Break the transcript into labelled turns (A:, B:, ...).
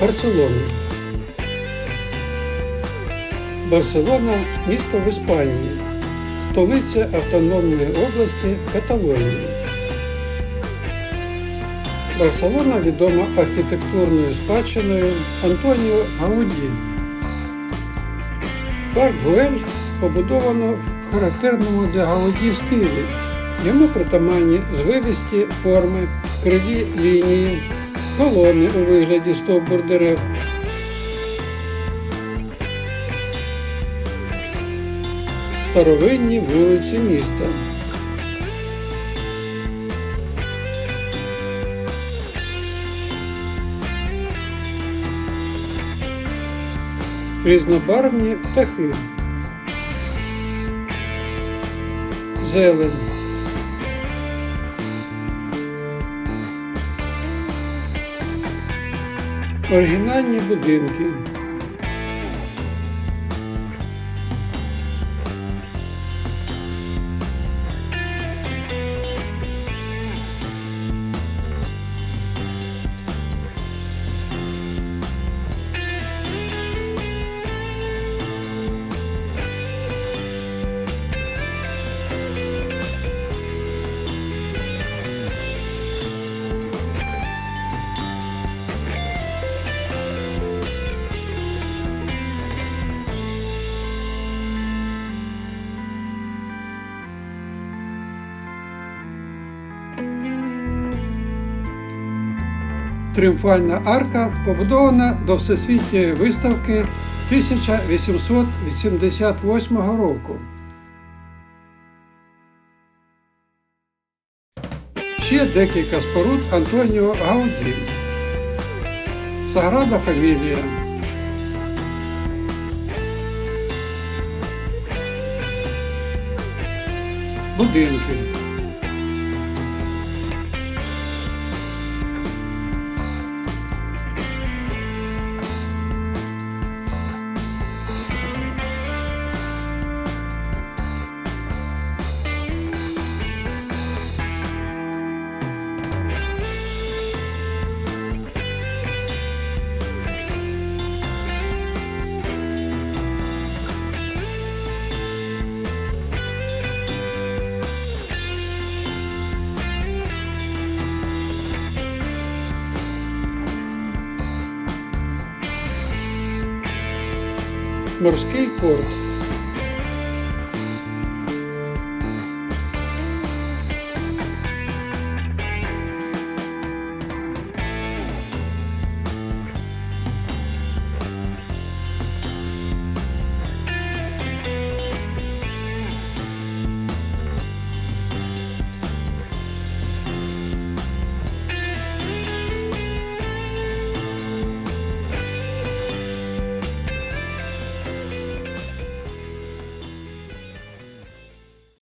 A: Барселони. Барселона місто в Іспанії, столиця Автономної області Каталонії. Барселона відома архітектурною спадщиною Антоніо Гауді. Парк Гуель побудовано в характерному для Гауді стилі. Йому притаманні звивисті форми, криві лінії, колони у вигляді стовбур дерев. Старовинні вулиці міста. Різнобарвні птахи. Зелень. Оригінальні будинки. Тріумфальна арка побудована до Всесвітньої виставки 1888 року. Ще декілька споруд Антоніо Гауді. Саграда Фамілія. Будинки. Морський порт.